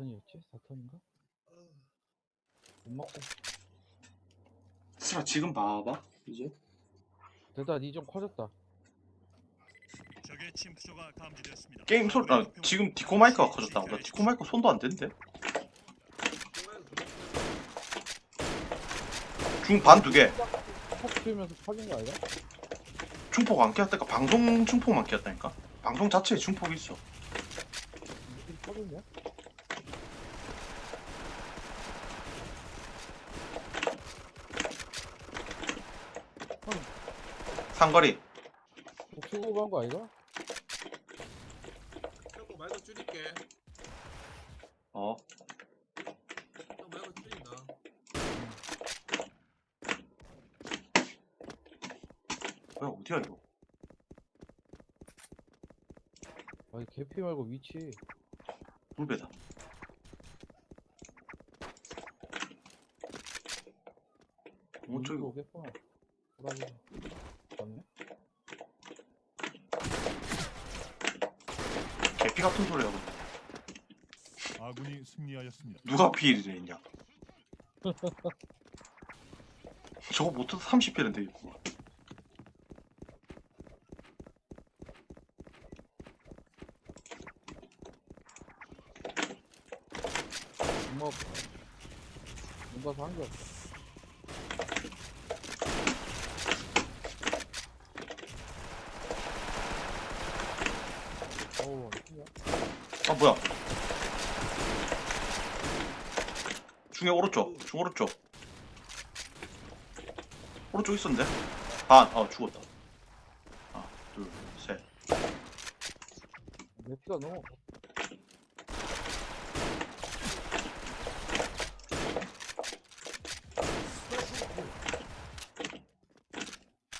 4턴이었지? 4턴인가? 못 맞고 스라 지금 봐봐 이제 됐다 니좀 커졌다 적의 침투조가 감지되었습니다. 게임 소리 아, 지금 디코 마이크가 커졌다고 나 디코 마이크 손도 안 댄대 중반 두개 퍽 튀면서 커진 거 아니야? 중폭 안 꼈다니까 방송 중폭만 꼈다니까 방송 자체에 중폭이 있어 무슨? 상거리. 복수 구간 거 아이가? 형거 마이크 줄일게. 어. 형 마이크 줄인다. 뭐야 어디야 이거? 아니 개피 말고 위치. 불배다. 어 저기 오겠구나. 맞네? 개 피 같은 소리 하고 아군이 승리하였습니다. 누가 피해를 했냐 저거 못해도 30피해는 있고 뭐 뭔가 한게 없어 어우 어떡하냐? 아 뭐야? 중에 오른쪽 중 오른쪽. 오른쪽 있었는데? 반어 죽었다. 하나 둘셋. 내 피가 너무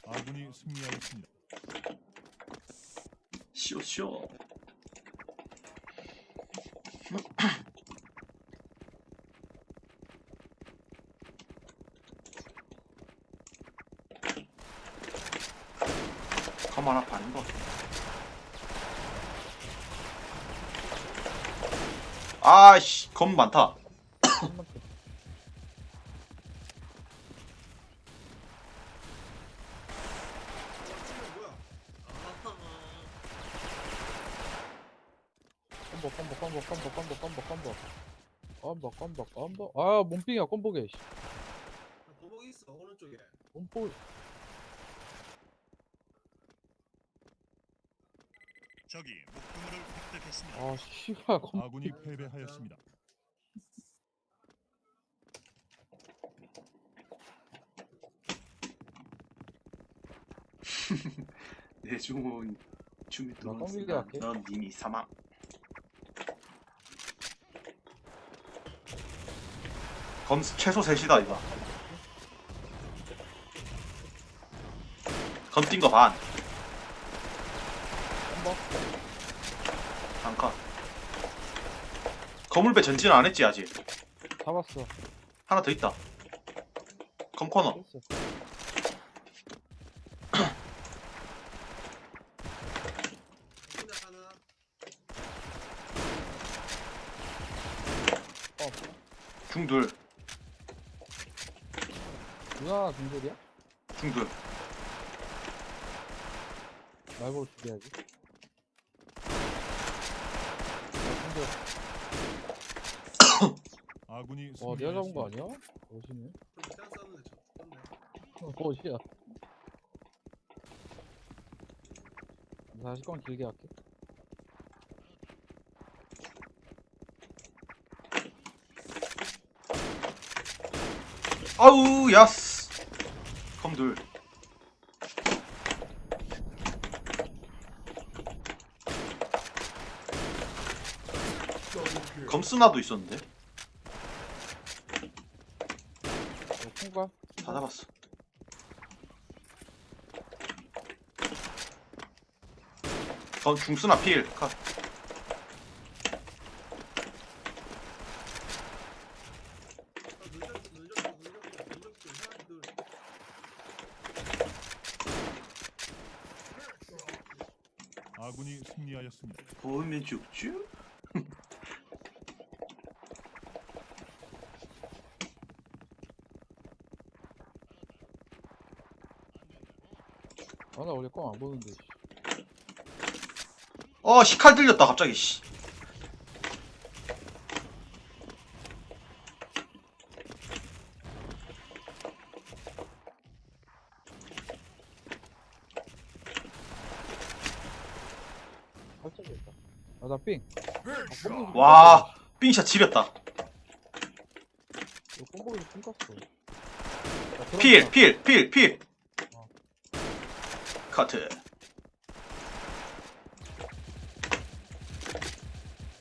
아군이 승리하였습니다. 쉬어 쉬어 가만 것 같아 아씨 검 많다? 아, 컴보 컴보 컴보 컴보 컴보 컴보 컴보 컴보 컴보 아 몸빙이야 컴보게 씨. 보복 있어 오른쪽에. 컴보 적이 목표물을 획득했습니다. 아 씨발 컴보 아군이 패배하였습니다. 내 주문 춤이 나 껌밀게 할게. 넌 이미 사망 검 최소 셋이다 이거 검 뛴 거 반 컴보 반컷 거물배 전진 안 했지 아직? 잡았어. 하나 더 있다. 검 코너. 됐어. 혼자 하나. 어 중둘. 누나 중돌이야? 중둘. 말보로 죽여야지. 아 중돌 아군이 와 내가 잡은 거. 아니야? 멋이네 좀 이상 썼는데 저 썼네. 멋이야 다시 건 길게 할게 아우 야스 검둘 검스나도 있었는데 다 잡았어. 어, 중순아 필. 컷. 아군이 승리하였습니다. 보험이 죽죠? 아나 원래 꽝안 보는데 씨. 어, 시칼 들렸다, 갑자기, 씨. 살짝이 있다 아 나삥 아, 와, 삥샷 지렸다. 삥 깠어 야, 필. 필, 필, 필. 어. 커트.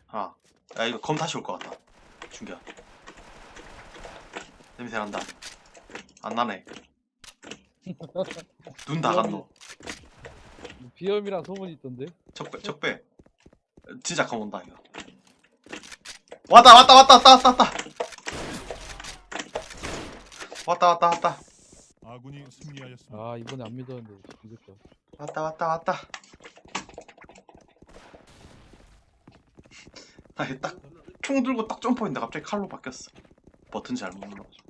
아, 야, 이거 검 다시 올 것 같다. 준기야. 냄새 난다. 안 나네. 눈다 갔노. 비염이랑 소문이 있던데 적배, 적배. 진짜 검 온다, 이거. 왔다, 왔다, 왔다, 왔다, 왔다, 왔다. 왔다, 왔다, 왔다. 아군이 승리하였습니다. 아 이번에 안 믿었는데 믿었다 왔다 왔다 왔다. 아니 딱총 들고 딱 점프했는데 갑자기 칼로 바뀌었어. 버튼 잘못 눌러가지고.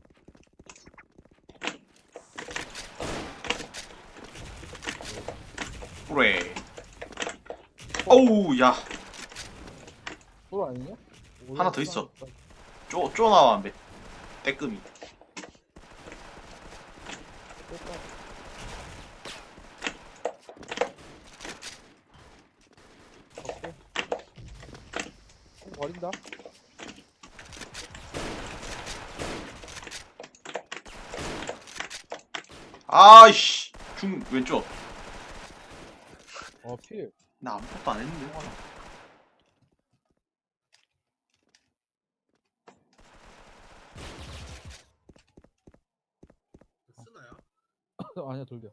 그래 어우 야. 또 아니냐? 하나 더 있어. 쪼, 쪼 나와 매 오케이. 어, 버린다. 아이씨 중 왼쪽 어 필. 나 아무것도 안 했는데 쓰나요? 아니야 돌려.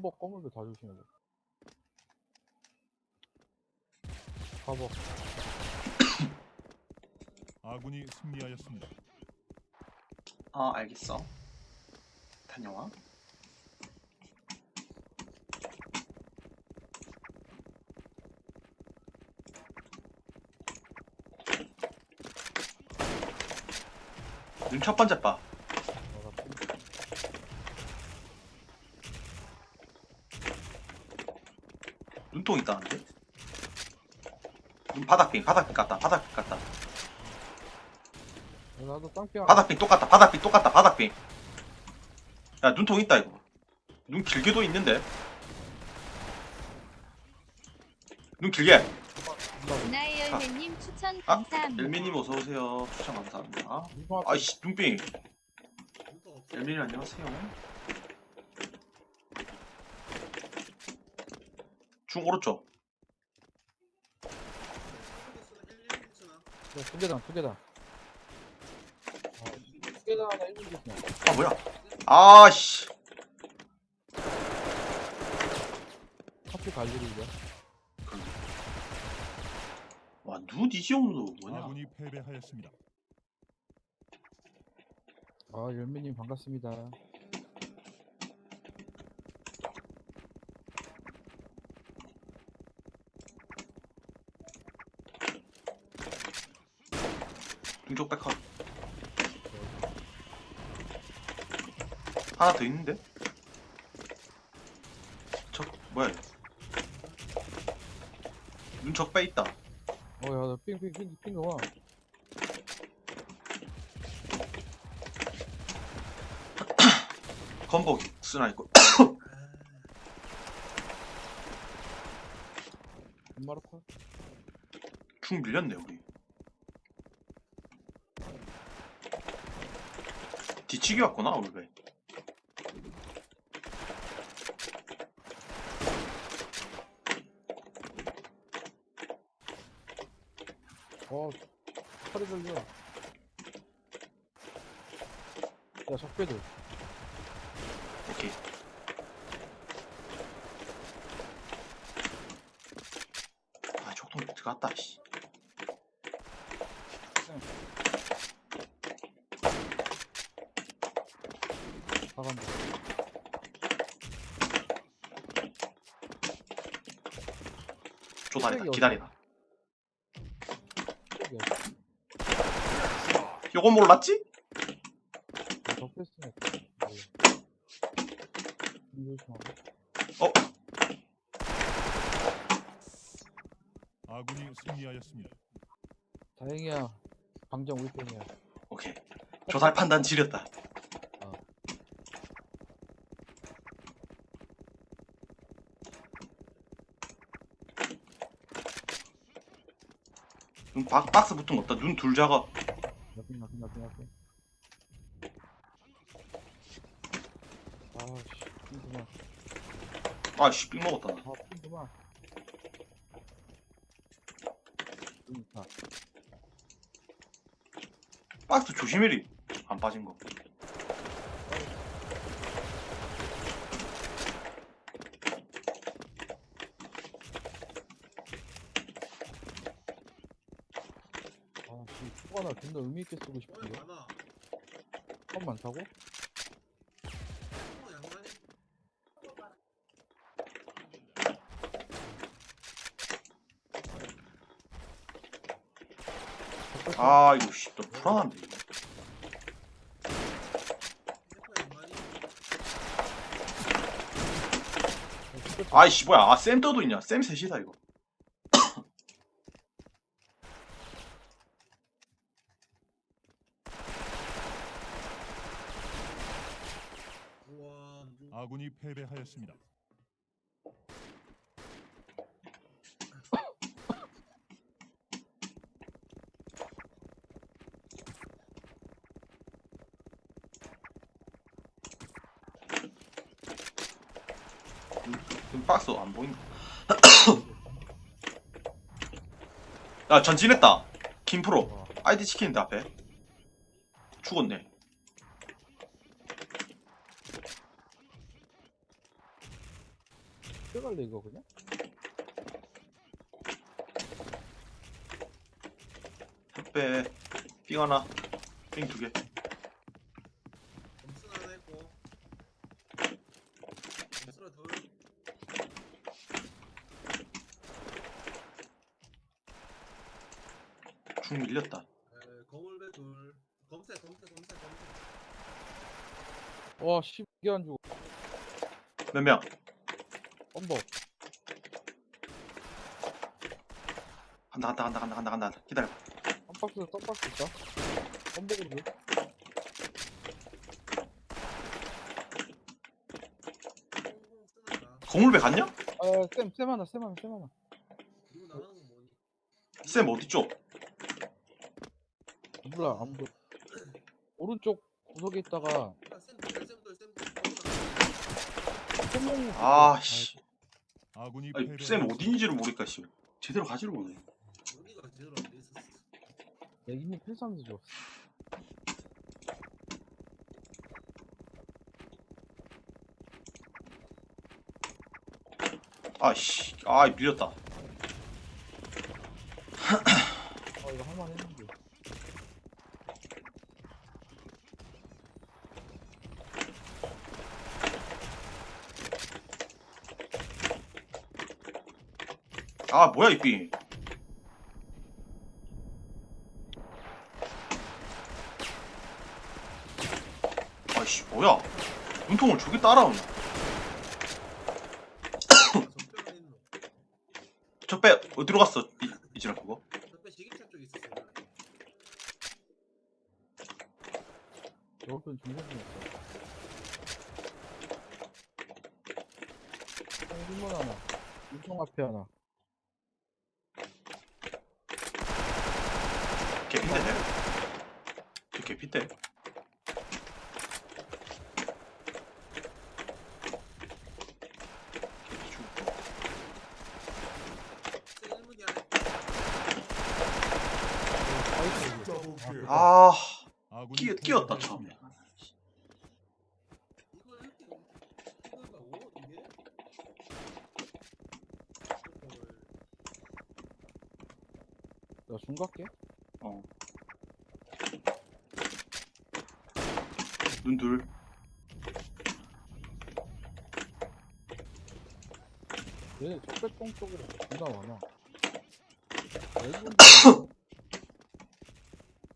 껌벅 껌을 다 조심해야 돼. 가봐. 아군이 승리하였습니다. 어 알겠어 다녀와 눈첫 번째 봐 어, 나 필. 눈통 있다는데? 눈 바닥빙 바닥빙 같다 바닥빙 같다. 야, 나도 땅뼈. 바닥빙 똑같다 바닥빙 똑같다 바닥빙 야 눈통 있다 이거. 눈 길게도 있는데. 눈 길게. 나의 열매님 추천 아, 감사합니다. 엘미님 어서오세요. 추천 감사합니다. 이거 아이씨 눈빙. 엘미님 안녕하세요 중 오른쪽 쓰나 1 1 쓰나 두 개당 두 개당. 어, 두 개당 하나 일분 있어. 아 뭐야 아씨 커피 갈고리가. 와눈 이지오는 뭐냐 아군이 패배하였습니다. 아 열매님 반갑습니다. 중쪽 백허 하나 더 있는데? 저 뭐야 눈 적배 있다 어야 삥삥삥 삥가 와. 건복 쓰나 있고 엄마로커. 중 밀렸네 우리 뒤치기 왔구나 우리 배어 팔이 걸려. 야 적배들. 오케이 아 적통 들어갔다 씨 조다리다 쓰레기 기다리다. 요건 몰랐지? 이거 좀 어? 아군이 승리하였습니다. 다행이야. 방장 우리 편이야. 오케이. 조살 판단 지렸다. 눈 박, 박스 붙은 거 없다. 눈 둘 작아. 나쁜 나쁜 나쁜 나쁜. 아씨, 핑크만. 아씨, 삥 먹었다. 나. 아. 핑크. 박스 조심해리. 안 빠진 거. 초가 나 존나 의미 있게 쓰고 싶은데. 많아. 컵 많다고? 어 양반이. 아, 이거 씨, 또 불안한데. 이거. 어 양반이. 아이씨, 뭐야. 아, 쌤 떠도 있냐. 쌤 셋이다, 이거. 우와. 누- 아군이 패배하였습니다. 눈 박스 안 보인다. 야, 전진했다. 김프로. 와, 아이디 치킨인데, 앞에. 죽었네. 빼갈래 이거 그냥? 흑배. 삥 하나. 삥 두 개. 점수는 하나 했고. 점수는 둘. 중 밀렸다. 에, 거물배 둘. 검색 검색 검색 검색. 와, 씨, 이게 안 죽어. 몇 명? 껌버. 간다, 간다, 간다, 간다, 간다, 간다. 기다려. 한 박스, 한 박스 있다. 껌버로 줘. 거물배 갔냐? 아, 쌤, 쌤 하나, 쌤 하나, 쌤 하나. 그리고 나가는 건 뭐니? 쌤 어디쪽? 몰라, 안 보여. 오른쪽 구석에 있다가 아, 쌤들 쌤들 쌤들. 쌤 아, 씨. 아군이 아니. 쌤 어디인지를 모르니까, 씨. 제대로 가지를 못해. 여기가 제대로 안 돼 있었어. 야, 이미 필수하면서 줬어. 아, 씨. 아, 밀렸다. 아, 이거 할만 했 아, 뭐야, 이 삥. 아이씨, 뭐야. 눈통을 저기 따라오네. 적배, 어디로 갔어? 이, 이지랄 그거? 적배 시기차 쪽에 있었어. 저건 중성이었어. 흰문 하나. 유통 앞에 하나. 개피대. 저 개피대. 개피 죽고. 쌤 1문이 안에 파이터 아, 끼, 끼었다. 처음에. 나 중각게? 어. 눈 둘. 얘 적배똥 쪽으로 존나 많아. 일본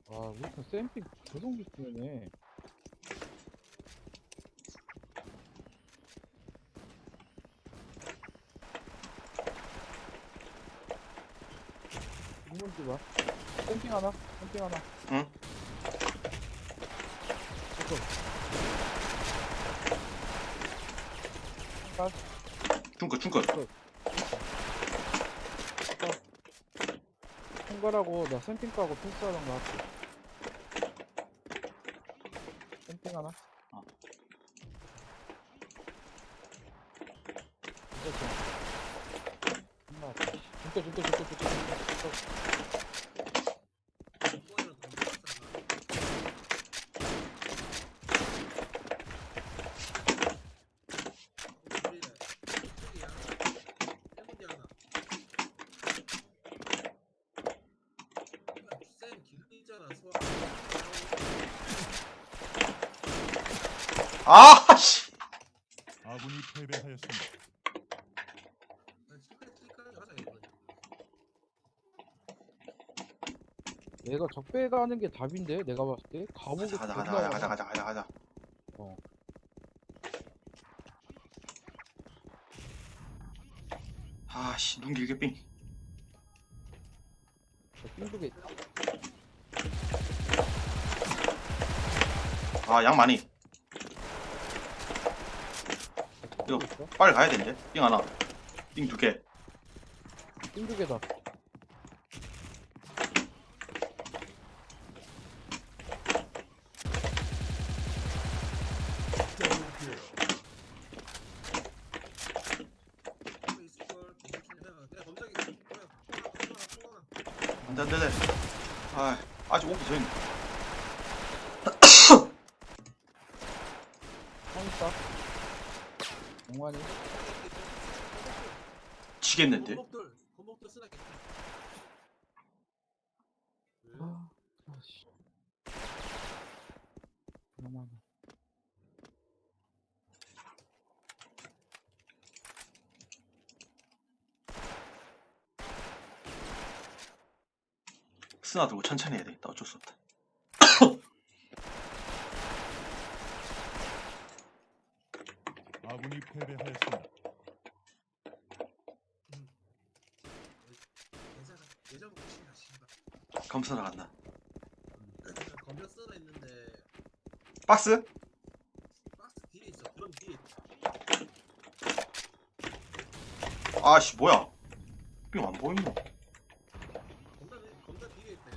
아 우리 팀 쌤픽 계속 미치네 봐. 쌤픽 하나? 쌤픽 하나? 응. 됐어 까 중끝 중끝 통과라고 나 샘핑 까고 패스하던 거 할게 샘핑 하나 어. 이거 엄마 줄게 줄게 줄게 줄게 줄게 이번에는 건드렸잖아. 우리 이쪽이야. 해문디 하나. 쌤 길리잖아 소아. 아 씨 아군이 패배하였습니다. 내가 적배 가는 게 답인데 내가 봤을 때 가보고 가자 가자 가자 가자. 가자 가자 가자 어. 아 씨 눈 길게 삥저 띵두개 아 양 많이 있어? 빨리 가야 되는데. 삥 하나. 삥 두개. 통화 안돼 안돼 안돼. 아 아직 오기 전형 있다 영환이 지겠는데? 건목들 건목들 쓰나겠다. 아 아씨. 영환이 쓰나 들고 천천히 해야 되겠다. 어쩔 수 없다 아군이 패배하였습니다. 씨발. 검사 나간다 검역 쓰나 있는데 박스 박스 뒤에 있어. 드럼 뒤에 있다. 아씨 뭐야 삥안 보이노 검단 검단 뒤에 있대.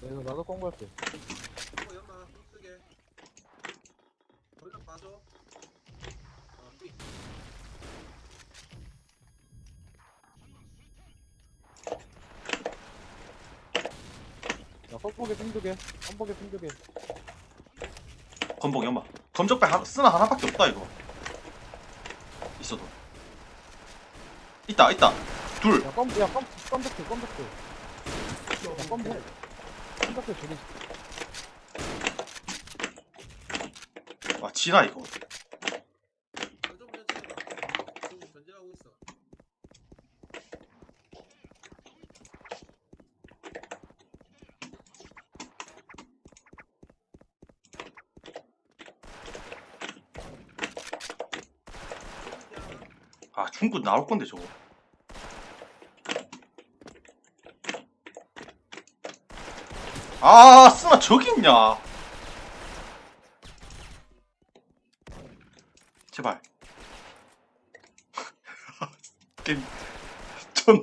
내가 나도 꽁갈게 어 연마 쓰게. 거기다 빠져. 어 삐. 야 꺾보게 띵두개 껌보게 띵두개. 건복 연마 검적배 하나 쓰나 하나밖에 없다 이거. 있어도. 있다 있다. 둘. 야, 껌, 야, 껌, 껌백해, 껌백해. 야, 껌백. 껌백해, 저기. 와 지라 이거 좀 변체해봐. 좀 변제하고 있어. 아 중국 나올 건데 저거. 아 쓰나 저기 있냐? 제발. 게임 존나